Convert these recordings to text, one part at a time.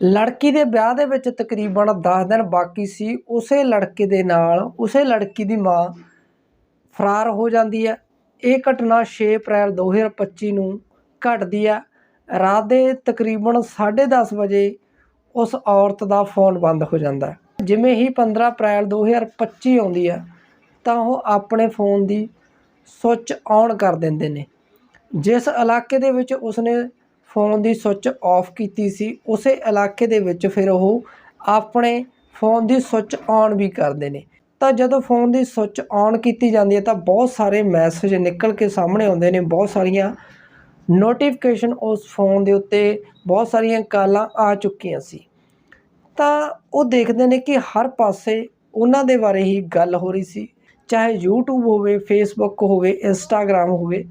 ਲੜਕੀ ਦੇ ਵਿਆਹ ਦੇ ਵਿੱਚ ਤਕਰੀਬਨ 10 ਦਿਨ ਬਾਕੀ ਸੀ, ਉਸੇ ਲੜਕੇ ਦੇ ਨਾਲ, ਉਸੇ ਲੜਕੀ ਦੀ ਮਾਂ ਫਰਾਰ ਹੋ ਜਾਂਦੀ ਹੈ। ਇਹ ਘਟਨਾ 6 ਅਪ੍ਰੈਲ 2025 ਨੂੰ ਘਟਦੀ ਹੈ। ਰਾਤ ਦੇ ਤਕਰੀਬਨ 10:30 ਵਜੇ ਉਸ ਔਰਤ ਦਾ ਫੋਨ ਬੰਦ ਹੋ ਜਾਂਦਾ ਜਿਵੇਂ ਹੀ 15 ਅਪ੍ਰੈਲ 2025 ਆਉਂਦੀ ਹੈ, ਤਾਂ ਉਹ ਆਪਣੇ ਫੋਨ ਦੀ ਸੁੱਚ ਔਨ ਕਰ ਦਿੰਦੇ ਨੇ। ਜਿਸ ਇਲਾਕੇ ਦੇ ਵਿੱਚ ਉਸਨੇ ਫੋਨ ਦੀ ਸੁੱਚ ਆਫ ਕੀਤੀ ਸੀ। ਉਸੇ ਇਲਾਕੇ ਦੇ ਵਿੱਚ ਫਿਰ ਉਹ ਆਪਣੇ ਫੋਨ ਦੀ ਸੁੱਚ ਔਨ ਵੀ ਕਰਦੇ ਨੇ। ਤਾਂ ਜਦੋਂ ਫੋਨ ਦੀ ਸੁੱਚ ਔਨ ਕੀਤੀ ਜਾਂਦੀ ਹੈ ਤਾਂ ਬਹੁਤ ਸਾਰੇ ਮੈਸੇਜ ਨਿਕਲ ਕੇ ਸਾਹਮਣੇ ਆਉਂਦੇ ਨੇ। ਬਹੁਤ ਸਾਰੀਆਂ ਨੋਟੀਫਿਕੇਸ਼ਨ ਉਸ ਫੋਨ ਦੇ ਉੱਤੇ ਬਹੁਤ ਸਾਰੀਆਂ ਕਾਲਾਂ ਆ ਚੁੱਕੀਆਂ ਸੀ। ਤਾਂ ਉਹ ਦੇਖਦੇ ਨੇ ਕਿ ਹਰ ਪਾਸੇ ਉਹਨਾਂ ਦੇ ਬਾਰੇ ਹੀ ਗੱਲ ਹੋ ਰਹੀ ਸੀ। ਚਾਹੇ YouTube ਹੋਵੇ, Facebook ਹੋਵੇ, Instagram ਹੋਵੇ,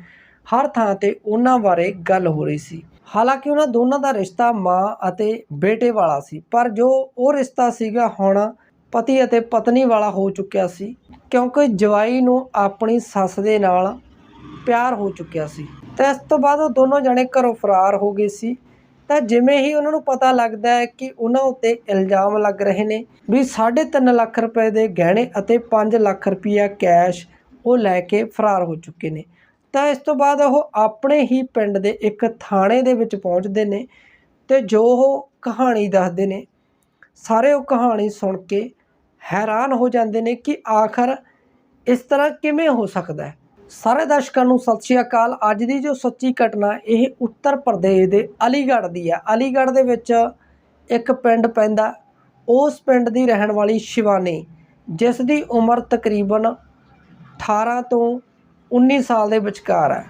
ਹਰ ਥਾਂ ਤੇ ਉਹਨਾਂ ਬਾਰੇ ਗੱਲ ਹੋ ਰਹੀ ਸੀ। ਹਾਲਾਂਕਿ ਉਹਨਾਂ ਦੋਨਾਂ ਦਾ ਰਿਸ਼ਤਾ ਮਾਂ ਅਤੇ ਬੇਟੇ ਵਾਲਾ ਸੀ, ਪਰ ਜੋ ਉਹ ਰਿਸ਼ਤਾ ਸੀਗਾ ਹੁਣ ਪਤੀ ਅਤੇ ਪਤਨੀ ਵਾਲਾ ਹੋ ਚੁੱਕਿਆ ਸੀ, ਕਿਉਂਕਿ ਜਵਾਈ ਨੂੰ ਆਪਣੀ ਸੱਸ ਦੇ ਨਾਲ ਪਿਆਰ ਹੋ ਚੁੱਕਿਆ ਸੀ। ਤੇ ਇਸ ਤੋਂ ਬਾਅਦ ਉਹ ਦੋਨੋਂ ਜਣੇ ਘਰੋਂ ਫਰਾਰ ਹੋ ਗਏ ਸੀ। ਤਾਂ ਜਿਵੇਂ ਹੀ ਉਹਨਾਂ ਨੂੰ ਪਤਾ ਲੱਗਦਾ ਹੈ ਕਿ ਉਹਨਾਂ ਉੱਤੇ ਇਲਜ਼ਾਮ ਲੱਗ ਰਹੇ ਨੇ ਵੀ 3.5 ਲੱਖ ਰੁਪਏ ਦੇ ਗਹਿਣੇ ਅਤੇ 5 ਲੱਖ ਰੁਪਈਆ ਕੈਸ਼ ਉਹ ਲੈ ਕੇ ਫਰਾਰ ਹੋ ਚੁੱਕੇ ਨੇ ਤਾਂ ਇਸ ਤੋਂ ਬਾਅਦ ਉਹ ਆਪਣੇ ਹੀ ਪਿੰਡ ਦੇ ਇੱਕ ਥਾਣੇ ਦੇ ਵਿੱਚ ਪਹੁੰਚਦੇ ਨੇ ਤੇ ਜੋ ਉਹ ਕਹਾਣੀ ਦੱਸਦੇ ਨੇ, ਸਾਰੇ ਉਹ ਕਹਾਣੀ ਸੁਣ ਕੇ ਹੈਰਾਨ ਹੋ ਜਾਂਦੇ ਨੇ ਕਿ ਆਖਰ ਇਸ ਤਰ੍ਹਾਂ ਕਿਵੇਂ ਹੋ ਸਕਦਾ ਹੈ। ਸਾਰੇ ਦਰਸ਼ਕਾਂ ਨੂੰ ਸਤਿ ਸ਼੍ਰੀ ਅਕਾਲ। ਅੱਜ ਦੀ ਜੋ ਸੱਚੀ ਘਟਨਾ, ਇਹ ਉੱਤਰ ਪ੍ਰਦੇਸ਼ ਦੇ ਅਲੀਗੜ੍ਹ ਦੀ ਹੈ ਅਲੀਗੜ੍ਹ ਦੇ ਵਿੱਚ ਇੱਕ ਪਿੰਡ ਪੈਂਦਾ, ਉਸ ਪਿੰਡ ਦੀ ਰਹਿਣ ਵਾਲੀ ਸ਼ਿਵਾਨੀ, ਜਿਸ ਦੀ ਉਮਰ ਤਕਰੀਬਨ 18 ਤੋਂ 19 ਸਾਲ ਦੇ ਵਿਚਕਾਰ ਹੈ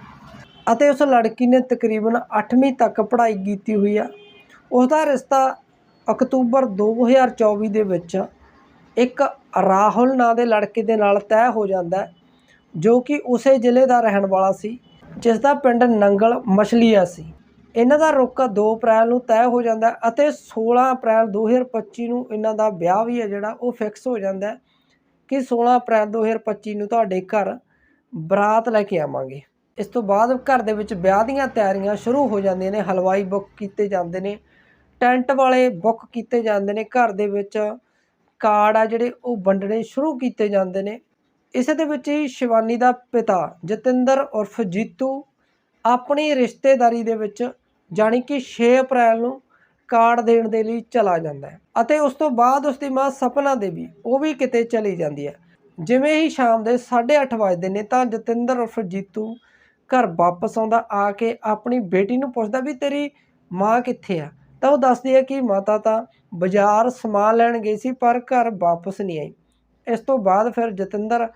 ਅਤੇ ਉਸ ਲੜਕੀ ਨੇ ਤਕਰੀਬਨ 8ਵੀਂ ਤੱਕ ਪੜ੍ਹਾਈ ਕੀਤੀ ਹੋਈ ਆ। ਉਸ ਦਾ ਰਿਸ਼ਤਾ ਅਕਤੂਬਰ 2024 ਦੇ ਵਿੱਚ ਇੱਕ ਰਾਹੁਲ ਨਾਂ ਦੇ ਲੜਕੇ ਦੇ ਨਾਲ ਤੈਅ ਹੋ ਜਾਂਦਾ ਜੋ ਕਿ ਉਸੇ ਜ਼ਿਲ੍ਹੇ ਦਾ ਰਹਿਣ ਵਾਲਾ ਸੀ, ਜਿਸ ਦਾ ਪਿੰਡ ਨੰਗਲ ਮਛਲੀਆ ਸੀ। ਇਹਨਾਂ ਦਾ ਰੁਕ 2 ਅਪ੍ਰੈਲ ਨੂੰ ਤੈਅ ਹੋ ਜਾਂਦਾ ਅਤੇ 16 ਅਪ੍ਰੈਲ 2025 ਨੂੰ ਇਹਨਾਂ ਦਾ ਵਿਆਹ ਵੀ ਹੈ, ਜਿਹੜਾ ਉਹ ਫਿਕਸ ਹੋ ਜਾਂਦਾ ਕਿ 16 ਅਪ੍ਰੈਲ 2025 ਨੂੰ ਤੁਹਾਡੇ ਘਰ ਬਰਾਤ ਲੈ ਕੇ ਆਵਾਂਗੇ। ਇਸ ਤੋਂ ਬਾਅਦ ਘਰ ਦੇ ਵਿੱਚ ਵਿਆਹ ਦੀਆਂ ਤਿਆਰੀਆਂ ਸ਼ੁਰੂ ਹੋ ਜਾਂਦੀਆਂ ਨੇ, ਹਲਵਾਈ ਬੁੱਕ ਕੀਤੇ ਜਾਂਦੇ ਨੇ, ਟੈਂਟ ਵਾਲੇ ਬੁੱਕ ਕੀਤੇ ਜਾਂਦੇ ਨੇ, ਘਰ ਦੇ ਵਿੱਚ ਕਾਰਡ ਆ ਜਿਹੜੇ ਉਹ ਵੰਡਣੇ ਸ਼ੁਰੂ ਕੀਤੇ ਜਾਂਦੇ ਨੇ। ਇਸੇ ਦੇ ਵਿੱਚ ਹੀ ਸ਼ਿਵਾਨੀ ਦਾ ਪਿਤਾ ਜਤਿੰਦਰ ਉਰਫ ਜੀਤੂ ਆਪਣੀ ਰਿਸ਼ਤੇਦਾਰੀ ਦੇ ਵਿੱਚ ਜਾਣੀ ਕਿ 6 ਅਪ੍ਰੈਲ ਨੂੰ ਕਾਰਡ ਦੇਣ ਦੇ ਲਈ ਚਲਾ ਜਾਂਦਾ ਹੈ ਅਤੇ ਉਸ ਤੋਂ ਬਾਅਦ ਉਸ ਦੀ ਮਾਂ ਸਪਨਾ ਦੇਵੀ ਉਹ ਵੀ ਕਿਤੇ ਚਲੀ ਜਾਂਦੀ ਹੈ। ਜਿਵੇਂ ਹੀ ਸ਼ਾਮ ਦੇ 8:30 ਵਜਦੇ ਨੇ ਤਾਂ ਜਤਿੰਦਰ ਉਰਫ ਜੀਤੂ ਘਰ ਵਾਪਸ ਆਉਂਦਾ, ਆ ਕੇ ਆਪਣੀ ਬੇਟੀ ਨੂੰ ਪੁੱਛਦਾ ਵੀ ਤੇਰੀ ਮਾਂ ਕਿੱਥੇ ਆ? ਤਾਂ ਉਹ ਦੱਸਦੀ ਹੈ ਕਿ ਮਾਤਾ ਤਾਂ ਬਾਜ਼ਾਰ ਸਮਾਨ ਲੈਣ ਗਈ ਸੀ, ਪਰ ਘਰ ਵਾਪਸ ਨਹੀਂ ਆਈ। ਇਸ ਤੋਂ ਬਾਅਦ ਫਿਰ ਜਤਿੰਦਰ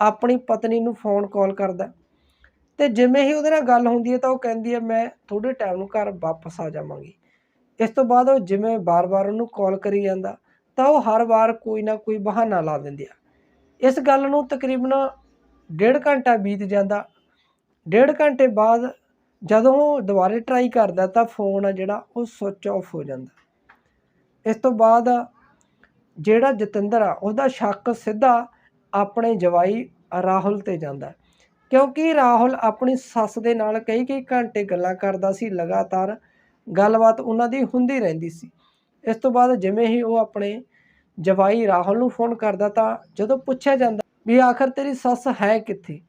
ਆਪਣੀ ਪਤਨੀ ਨੂੰ ਫੋਨ ਕਾਲ ਕਰਦਾ। ਤੇ ਜਿਵੇਂ ਹੀ ਉਹਦੇ ਨਾਲ ਗੱਲ ਹੁੰਦੀ ਹੈ ਤਾਂ ਉਹ ਕਹਿੰਦੀ ਹੈ, ਮੈਂ ਥੋੜੇ ਟਾਈਮ ਨੂੰ ਘਰ ਵਾਪਸ ਆ ਜਾਵਾਂਗੀ। ਇਸ ਤੋਂ ਬਾਅਦ ਉਹ ਜਿਵੇਂ ਬਾਰ-ਬਾਰ ਉਹਨੂੰ ਕਾਲ ਕਰੀ ਜਾਂਦਾ, ਤਾਂ ਉਹ ਹਰ ਵਾਰ ਕੋਈ ਨਾ ਕੋਈ ਬਹਾਨਾ ਲਾ ਦਿੰਦੀ ਆ। ਇਸ ਗੱਲ ਨੂੰ ਤਕਰੀਬਨ ਡੇਢ ਘੰਟਾ ਬੀਤ ਜਾਂਦਾ। ਡੇਢ ਘੰਟੇ ਬਾਅਦ ਜਦੋਂ ਉਹ ਦੁਬਾਰੇ ਟਰਾਈ ਕਰਦਾ ਤਾਂ ਫੋਨ ਆ ਜਿਹੜਾ, ਉਹ ਸੁੱਚ ਆਫ ਹੋ ਜਾਂਦਾ। ਇਸ ਤੋਂ ਬਾਅਦ ਜਿਹੜਾ ਜਤਿੰਦਰ ਆ, ਉਹਦਾ ਸ਼ੱਕ ਸਿੱਧਾ ਆਪਣੇ ਜਵਾਈ ਰਾਹੁਲ ਤੇ ਜਾਂਦਾ। ਕਿਉਂਕਿ ਰਾਹੁਲ ਆਪਣੀ ਸੱਸ ਦੇ ਨਾਲ ਕਈ ਕਈ ਘੰਟੇ ਗੱਲਾਂ ਕਰਦਾ ਸੀ, ਲਗਾਤਾਰ ਗੱਲਬਾਤ ਉਹਨਾਂ ਦੀ ਹੁੰਦੀ ਰਹਿੰਦੀ ਸੀ। ਇਸ ਤੋਂ ਬਾਅਦ ਜਿਵੇਂ ਹੀ ਉਹ ਆਪਣੇ ਜਵਾਈ ਰਾਹੁਲ ਨੂੰ ਫੋਨ ਕਰਦਾ ਤਾਂ ਜਦੋਂ ਪੁੱਛਿਆ ਜਾਂਦਾ ਵੀ ਆਖਰ ਤੇਰੀ ਸੱਸ ਹੈ ਕਿੱਥੇ?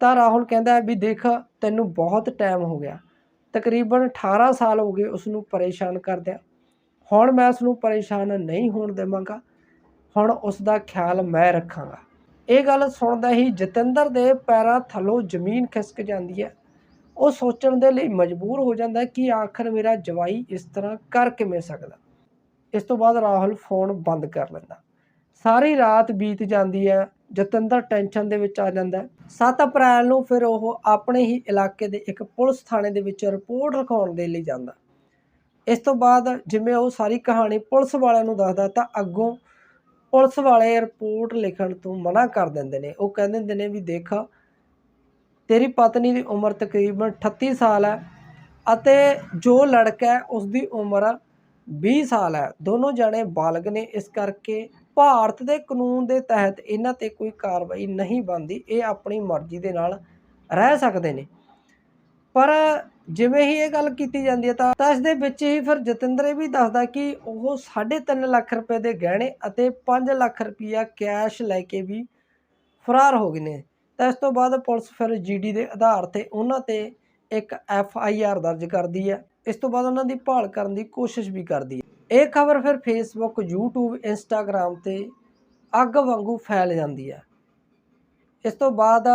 ਤਾਂ ਰਾਹੁਲ ਕਹਿੰਦਾ ਵੀ ਦੇਖ, ਤੈਨੂੰ ਬਹੁਤ ਟਾਈਮ ਹੋ ਗਿਆ। ਤਕਰੀਬਨ 18 ਸਾਲ ਹੋ ਗਏ ਉਸ ਨੂੰ ਪਰੇਸ਼ਾਨ ਕਰਦਿਆਂ। ਹੁਣ ਮੈਂ ਉਸ ਨੂੰ ਪਰੇਸ਼ਾਨ ਨਹੀਂ ਹੋਣ ਦੇਵਾਂਗਾ। ਹੁਣ ਉਸ ਦਾ ਖਿਆਲ ਮੈਂ ਰੱਖਾਂਗਾ। ਇਹ ਗੱਲ ਸੁਣਦਾ ਹੀ ਜਤਿੰਦਰ ਦੇ ਪੈਰਾਂ ਥੱਲੋਂ ਜ਼ਮੀਨ ਖਿਸਕ ਜਾਂਦੀ ਹੈ। ਉਹ ਸੋਚਣ ਦੇ ਲਈ ਮਜਬੂਰ ਹੋ ਜਾਂਦਾ ਕਿ ਆਖਰ ਮੇਰਾ ਜਵਾਈ ਇਸ ਤਰ੍ਹਾਂ ਕਰ ਕਿਵੇਂ ਸਕਦਾ? ਇਸ ਤੋਂ ਬਾਅਦ ਰਾਹੁਲ ਫੋਨ ਬੰਦ ਕਰ ਲੈਂਦਾ। ਸਾਰੀ ਰਾਤ ਬੀਤ ਜਾਂਦੀ ਹੈ, ਜਤਿੰਦਰ ਟੈਨਸ਼ਨ ਦੇ ਵਿੱਚ ਆ ਜਾਂਦਾ ਹੈ। 7 ਅਪ੍ਰੈਲ ਨੂੰ ਫਿਰ ਉਹ ਆਪਣੇ ਹੀ ਇਲਾਕੇ ਦੇ ਇੱਕ ਪੁਲਿਸ ਥਾਣੇ ਦੇ ਵਿੱਚ ਰਿਪੋਰਟ ਲਿਖਾਉਣ ਦੇ ਲਈ ਜਾਂਦਾ। ਇਸ ਤੋਂ ਬਾਅਦ ਜਿਵੇਂ ਉਹ ਸਾਰੀ ਕਹਾਣੀ ਪੁਲਿਸ ਵਾਲਿਆਂ ਨੂੰ ਦੱਸਦਾ, ਤਾਂ ਅੱਗੋਂ ਪੁਲਿਸ ਵਾਲੇ ਰਿਪੋਰਟ ਲਿਖਣ ਤੋਂ ਮਨਾ ਕਰ ਦਿੰਦੇ ਨੇ। ਉਹ ਕਹਿੰਦੇ ਹੁੰਦੇ ਨੇ ਵੀ ਦੇਖ, ਤੇਰੀ ਪਤਨੀ ਦੀ ਉਮਰ ਤਕਰੀਬਨ 38 ਸਾਲ ਹੈ ਅਤੇ ਜੋ ਲੜਕਾ ਹੈ ਉਸ ਦੀ ਉਮਰ 20 ਸਾਲ ਹੈ। ਦੋਨੋਂ ਜਣੇ ਬਾਲਗ ਨੇ। ਇਸ ਕਰਕੇ ਭਾਰਤ ਦੇ ਕਾਨੂੰਨ ਦੇ ਤਹਿਤ ਇਹਨਾਂ ਤੇ ਕੋਈ ਕਾਰਵਾਈ ਨਹੀਂ ਬਣਦੀ। ਇਹ ਆਪਣੀ ਮਰਜ਼ੀ ਦੇ ਨਾਲ ਰਹਿ ਸਕਦੇ ਨੇ। ਪਰ ਜਿਵੇਂ ਹੀ ਇਹ ਗੱਲ ਕੀਤੀ ਜਾਂਦੀ ਹੈ ਤਾਂ ਇਸ ਦੇ ਵਿੱਚ ਹੀ ਫਿਰ ਜਤਿੰਦਰ ਇਹ ਵੀ ਦੱਸਦਾ ਕਿ ਉਹ 3.5 ਲੱਖ ਰੁਪਏ ਦੇ ਗਹਿਣੇ ਅਤੇ 5 ਲੱਖ ਰੁਪਈਆ ਕੈਸ਼ ਲੈ ਕੇ ਵੀ ਫਰਾਰ ਹੋ ਗਏ ਨੇ। ਤਾਂ ਇਸ ਤੋਂ ਬਾਅਦ ਪੁਲਿਸ ਫਿਰ ਜੀਡੀ ਦੇ ਆਧਾਰ ਤੇ ਉਹਨਾਂ ਤੇ ਇੱਕ ਐਫ ਆਈ ਆਰ ਦਰਜ ਕਰਦੀ ਹੈ। ਇਸ ਤੋਂ ਬਾਅਦ ਉਹਨਾਂ ਦੀ ਭਾਲ ਕਰਨ ਦੀ ਕੋਸ਼ਿਸ਼ ਵੀ ਕਰਦੀ ਹੈ। ਇਹ ਖਬਰ ਫਿਰ ਫੇਸਬੁੱਕ YouTube ਇੰਸਟਾਗ੍ਰam ਤੇ ਅੱਗ ਵਾਂਗੂ ਫੈਲ ਜਾਂਦੀ ਹੈ। ਇਸ ਤੋਂ ਬਾਅਦ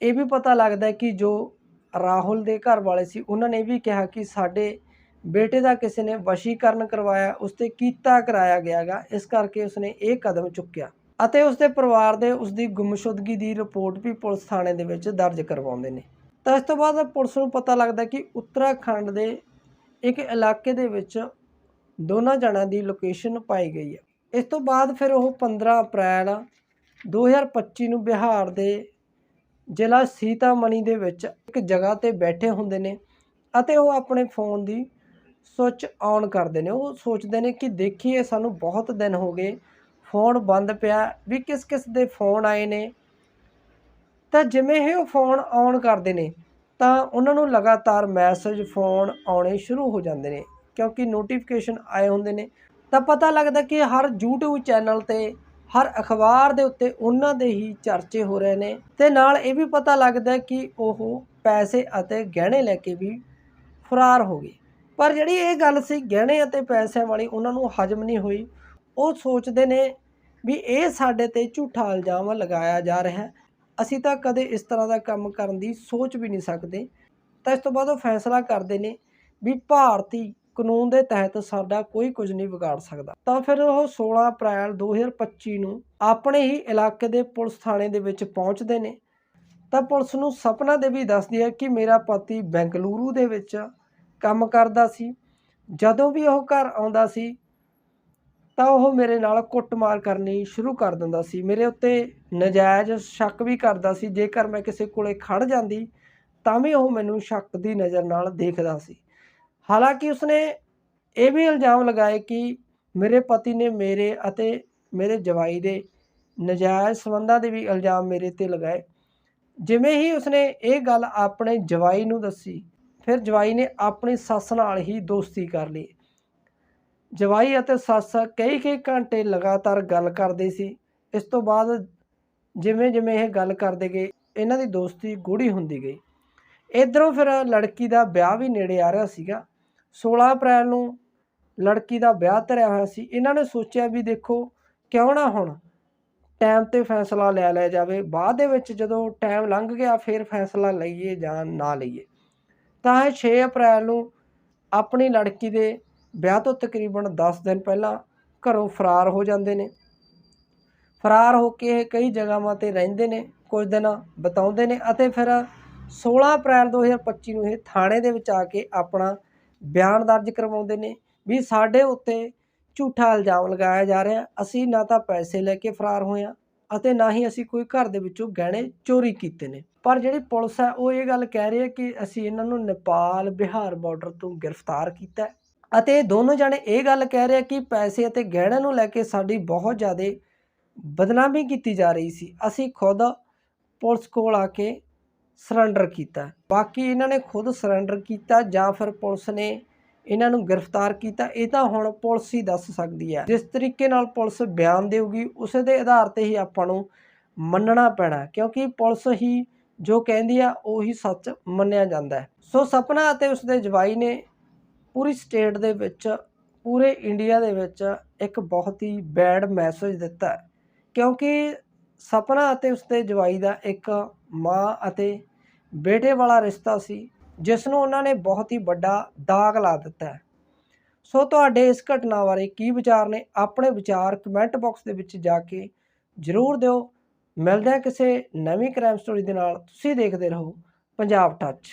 ਇਹ ਵੀ ਪਤਾ ਲੱਗਦਾ ਕਿ ਜੋ ਰਾਹੁਲ ਦੇ ਘਰ ਵਾਲੇ ਸੀ, ਉਹਨਾਂ ਨੇ ਵੀ ਕਿਹਾ ਕਿ ਸਾਡੇ ਬੇਟੇ ਦਾ ਕਿਸੇ ਨੇ ਵਸ਼ੀਕਰਨ ਕਰਵਾਇਆ, ਉਸ ਤੇ ਕੀਤਾ ਕਰਾਇਆ ਗਿਆਗਾ ਇਸ ਕਰਕੇ ਉਸਨੇ ਇਹ ਕਦਮ ਚੁੱਕਿਆ। ਅਤੇ ਉਸਦੇ ਪਰਿਵਾਰ ਦੇ ਉਸਦੀ ਗੁੰਮਸ਼ੁਦਗੀ ਦੀ ਰਿਪੋਰਟ ਵੀ ਪੁਲਿਸ ਥਾਣੇ ਦੇ ਵਿੱਚ ਦਰਜ ਕਰਵਾਉਂਦੇ ਨੇ। ਤਾਂ ਇਸ ਤੋਂ ਬਾਅਦ ਪੁਲਿਸ ਨੂੰ ਪਤਾ ਲੱਗਦਾ ਕਿ ਉੱਤਰਾਖੰਡ ਦੇ ਇੱਕ ਇਲਾਕੇ ਦੇ ਵਿੱਚ ਦੋਨਾਂ ਜਣਾਂ ਦੀ ਲੋਕੇਸ਼ਨ ਪਾਈ ਗਈ ਹੈ। ਇਸ ਤੋਂ ਬਾਅਦ ਫਿਰ ਉਹ 15 ਅਪ੍ਰੈਲ 2025 ਨੂੰ ਬਿਹਾਰ ਦੇ ਜ਼ਿਲ੍ਹਾ ਸੀਤਾਮਣੀ ਦੇ ਵਿੱਚ ਇੱਕ ਜਗ੍ਹਾ ਤੇ ਬੈਠੇ ਹੁੰਦੇ ਨੇ ਅਤੇ ਉਹ ਆਪਣੇ ਫੋਨ ਦੀ ਸੁੱਚ ਔਨ ਕਰਦੇ ਨੇ। ਉਹ ਸੋਚਦੇ ਨੇ ਕਿ ਦੇਖੀਏ ਸਾਨੂੰ ਬਹੁਤ ਦਿਨ ਹੋ ਗਏ, ਫੋਨ ਬੰਦ ਪਿਆ, ਵੀ ਕਿਸ ਕਿਸ ਦੇ ਫੋਨ ਆਏ ਨੇ। ਤਾਂ ਜਿਵੇਂ ਹੀ ਉਹ ਫੋਨ ਔਨ ਕਰਦੇ ਨੇ ਤਾਂ ਉਹਨਾਂ ਨੂੰ ਲਗਾਤਾਰ ਮੈਸੇਜ ਫੋਨ ਆਉਣੇ ਸ਼ੁਰੂ ਹੋ ਜਾਂਦੇ ਨੇ, ਕਿਉਂਕਿ ਨੋਟੀਫਿਕੇਸ਼ਨ ਆਏ ਹੁੰਦੇ ਨੇ। ਤਾਂ ਪਤਾ ਲੱਗਦਾ ਕਿ ਹਰ YouTube ਚੈਨਲ ਤੇ, ਹਰ ਅਖਬਾਰ ਦੇ ਉੱਤੇ ਉਹਨਾਂ ਦੇ ਹੀ ਚਰਚੇ ਹੋ ਰਹੇ ਨੇ। ਤੇ ਨਾਲ ਇਹ ਵੀ ਪਤਾ ਲੱਗਦਾ ਕਿ ਉਹ ਪੈਸੇ ਅਤੇ ਗਹਿਣੇ ਲੈ ਕੇ ਵੀ ਫਰਾਰ ਹੋ ਗਏ। ਪਰ ਜਿਹੜੀ ਇਹ ਗੱਲ ਸੀ, ਗਹਿਣੇ ਅਤੇ ਪੈਸਿਆਂ ਵਾਲੀ, ਉਹਨਾਂ ਨੂੰ ਹਜਮ ਨਹੀਂ ਹੋਈ। ਉਹ ਸੋਚਦੇ ਨੇ ਵੀ ਇਹ ਸਾਡੇ ਤੇ ਝੂਠਾ ਇਲਜ਼ਾਮ ਲਗਾਇਆ ਜਾ ਰਿਹਾ ਹੈ। ਅਸੀਂ ਤਾਂ ਕਦੇ ਇਸ ਤਰ੍ਹਾਂ ਦਾ ਕੰਮ ਕਰਨ ਦੀ ਸੋਚ ਵੀ ਨਹੀਂ ਸਕਦੇ। ਤਾਂ ਇਸ ਤੋਂ ਬਾਅਦ ਉਹ ਫੈਸਲਾ ਕਰਦੇ ਨੇ ਵੀ ਭਾਰਤੀ ਕਾਨੂੰਨ ਦੇ ਤਹਿਤ ਸਾਡਾ ਕੋਈ ਕੁਝ ਨਹੀਂ ਵਿਗਾੜ ਸਕਦਾ। ਤਾਂ ਫਿਰ ਉਹ 16 ਅਪ੍ਰੈਲ 2025 ਨੂੰ ਆਪਣੇ ਹੀ ਇਲਾਕੇ ਦੇ ਪੁਲਿਸ ਥਾਣੇ ਦੇ ਵਿੱਚ ਪਹੁੰਚਦੇ ਨੇ। ਤਾਂ ਪੁਲਿਸ ਨੂੰ ਸੁਪਨਾ ਦੇਵੀ ਦੱਸਦੀ ਹੈ ਕਿ ਮੇਰਾ ਪਤੀ ਬੈਂਗਲੁਰੂ ਦੇ ਵਿੱਚ ਕੰਮ ਕਰਦਾ ਸੀ। ਜਦੋਂ ਵੀ ਉਹ ਘਰ ਆਉਂਦਾ ਸੀ ਤਾਂ ਉਹ ਮੇਰੇ ਨਾਲ ਕੁੱਟਮਾਰ ਕਰਨੀ ਸ਼ੁਰੂ ਕਰ ਦਿੰਦਾ ਸੀ। ਮੇਰੇ ਉੱਤੇ ਨਜਾਇਜ਼ ਸ਼ੱਕ ਵੀ ਕਰਦਾ ਸੀ। ਜੇਕਰ ਮੈਂ ਕਿਸੇ ਕੋਲੇ ਖੜ ਜਾਂਦੀ, ਤਾਂ ਵੀ ਉਹ ਮੈਨੂੰ ਸ਼ੱਕ ਦੀ ਨਜ਼ਰ ਨਾਲ ਦੇਖਦਾ ਸੀ। ਹਾਲਾਂਕਿ ਉਸਨੇ ਇਹ ਵੀ ਇਲਜ਼ਾਮ ਲਗਾਏ ਕਿ ਮੇਰੇ ਪਤੀ ਨੇ ਮੇਰੇ ਅਤੇ ਮੇਰੇ ਜਵਾਈ ਦੇ ਨਜਾਇਜ਼ ਸੰਬੰਧਾਂ ਦੇ ਵੀ ਇਲਜ਼ਾਮ ਮੇਰੇ ਤੇ ਲਗਾਏ। ਜਿਵੇਂ ਹੀ ਉਸਨੇ ਇਹ ਗੱਲ ਆਪਣੇ ਜਵਾਈ ਨੂੰ ਦੱਸੀ, ਫਿਰ ਜਵਾਈ ਨੇ ਆਪਣੀ ਸੱਸ ਨਾਲ ਹੀ ਦੋਸਤੀ ਕਰ ਲਈ। ਜਵਾਈ ਅਤੇ ਸੱਸ ਕਈ ਕਈ ਘੰਟੇ ਲਗਾਤਾਰ ਗੱਲ ਕਰਦੇ ਸੀ। ਇਸ ਤੋਂ ਬਾਅਦ ਜਿਵੇਂ ਜਿਵੇਂ ਇਹ ਗੱਲ ਕਰਦੇ ਗਏ, ਇਹਨਾਂ ਦੀ ਦੋਸਤੀ ਗੂੜੀ ਹੁੰਦੀ ਗਈ। ਇਧਰੋਂ ਫਿਰ ਲੜਕੀ ਦਾ ਵਿਆਹ ਵੀ ਨੇੜੇ ਆ ਰਿਹਾ ਸੀਗਾ। 16 ਅਪ੍ਰੈਲ ਨੂੰ ਲੜਕੀ ਦਾ ਵਿਆਹ ਧਰਿਆ ਹੋਇਆ ਸੀ। ਇਹਨਾਂ ਨੇ ਸੋਚਿਆ ਵੀ ਦੇਖੋ, ਕਿਉਂ ਨਾ ਹੁਣ ਟਾਈਮ ਤੇ ਫੈਸਲਾ ਲੈ ਲਿਆ ਜਾਵੇ। ਬਾਅਦ ਦੇ ਵਿੱਚ ਜਦੋਂ ਟਾਈਮ ਲੰਘ ਗਿਆ, ਫਿਰ ਫੈਸਲਾ ਲਈਏ ਜਾਂ ਨਾ ਲਈਏ। ਤਾਂ ਇਹ 6 ਅਪ੍ਰੈਲ ਨੂੰ ਆਪਣੀ ਲੜਕੀ ਦੇ ਵਿਆਹ ਤੋਂ ਤਕਰੀਬਨ 10 ਦਿਨ ਪਹਿਲਾਂ ਘਰੋਂ ਫਰਾਰ ਹੋ ਜਾਂਦੇ ਨੇ। ਫਰਾਰ ਹੋ ਕੇ ਇਹ ਕਈ ਜਗ੍ਹਾਵਾਂ ਤੇ ਰਹਿੰਦੇ ਨੇ, ਕੁਝ ਦਿਨ ਬਤਾਉਂਦੇ ਨੇ ਅਤੇ ਫਿਰ 16 ਅਪ੍ਰੈਲ 2025 ਨੂੰ ਇਹ ਥਾਣੇ ਦੇ ਵਿੱਚ ਆ ਕੇ ਆਪਣਾ ਬਿਆਨ ਦਰਜ ਕਰਵਾਉਂਦੇ ਨੇ ਵੀ ਸਾਡੇ ਉੱਤੇ ਝੂਠਾ ਇਲਜ਼ਾਮ ਲਗਾਇਆ ਜਾ ਰਿਹਾ। ਅਸੀਂ ਨਾ ਤਾਂ ਪੈਸੇ ਲੈ ਕੇ ਫਰਾਰ ਹੋਏ ਹਾਂ ਅਤੇ ਨਾ ਹੀ ਅਸੀਂ ਕੋਈ ਘਰ ਦੇ ਵਿੱਚੋਂ ਗਹਿਣੇ ਚੋਰੀ ਕੀਤੇ ਨੇ। ਪਰ ਜਿਹੜੀ ਪੁਲਿਸ ਹੈ ਉਹ ਇਹ ਗੱਲ ਕਹਿ ਰਹੀ ਹੈ ਕਿ ਅਸੀਂ ਇਹਨਾਂ ਨੂੰ ਨੇਪਾਲ ਬਿਹਾਰ ਬਾਰਡਰ ਤੋਂ ਗ੍ਰਿਫਤਾਰ ਕੀਤਾ ਅਤੇ ਦੋਨੋਂ ਜਣੇ ਇਹ ਗੱਲ ਕਹਿ ਰਹੇ ਕਿ ਪੈਸੇ ਅਤੇ ਗਹਿਣਿਆਂ ਨੂੰ ਲੈ ਕੇ ਸਾਡੀ ਬਹੁਤ ਜ਼ਿਆਦਾ ਬਦਨਾਮੀ ਕੀਤੀ ਜਾ ਰਹੀ ਸੀ। ਅਸੀਂ ਖੁਦ ਪੁਲਿਸ ਕੋਲ ਆ ਕੇ ਸਰੈਂਡਰ ਕੀਤਾ। ਬਾਕੀ ਇਹਨਾਂ ਨੇ ਖੁਦ ਸਰੈਂਡਰ ਕੀਤਾ ਜਾਂ ਫਿਰ ਪੁਲਿਸ ਨੇ ਇਹਨਾਂ ਨੂੰ ਗ੍ਰਿਫਤਾਰ ਕੀਤਾ, ਇਹ ਤਾਂ ਹੁਣ ਪੁਲਿਸ ਹੀ ਦੱਸ ਸਕਦੀ ਹੈ। ਜਿਸ ਤਰੀਕੇ ਨਾਲ ਪੁਲਿਸ ਬਿਆਨ ਦੇਊਗੀ, ਉਸੇ ਦੇ ਆਧਾਰ ਤੇ ਹੀ ਆਪਾਂ ਨੂੰ ਮੰਨਣਾ ਪੈਣਾ, ਕਿਉਂਕਿ ਪੁਲਿਸ ਹੀ ਜੋ ਕਹਿੰਦੀ ਆ, ਉਹੀ ਸੱਚ ਮੰਨਿਆ ਜਾਂਦਾ ਸੋ ਸਪਨਾ ਅਤੇ ਉਸਦੇ ਜਵਾਈ ਨੇ ਪੂਰੀ ਸਟੇਟ ਦੇ ਵਿੱਚ, ਪੂਰੇ ਇੰਡੀਆ ਦੇ ਵਿੱਚ ਇੱਕ ਬਹੁਤ ਹੀ ਬੈਡ ਮੈਸੇਜ ਦਿੱਤਾ ਹੈ। ਕਿਉਂਕਿ ਸਪਨਾ ਅਤੇ ਉਸਦੇ ਜਵਾਈ ਦਾ ਇੱਕ ਮਾਂ ਅਤੇ ਬੇਟੇ ਵਾਲਾ ਰਿਸ਼ਤਾ ਸੀ, ਜਿਸ ਨੂੰ ਉਹਨਾਂ ਨੇ ਬਹੁਤ ਹੀ ਵੱਡਾ ਦਾਗ ਲਾ ਦਿੱਤਾ ਹੈ। ਸੋ ਤੁਹਾਡੇ ਇਸ ਘਟਨਾ ਬਾਰੇ ਕੀ ਵਿਚਾਰ ਨੇ, ਆਪਣੇ ਵਿਚਾਰ ਕਮੈਂਟ ਬਾਕਸ ਦੇ ਵਿੱਚ ਜਾ ਕੇ ਜ਼ਰੂਰ ਦਿਓ। ਮਿਲਦੇ ਹਾਂ ਕਿਸੇ ਨਵੀਂ ਕ੍ਰਾਈਮ ਸਟੋਰੀ ਦੇ ਨਾਲ, ਤੁਸੀਂ ਦੇਖਦੇ ਰਹੋ ਪੰਜਾਬ ਟੱਚ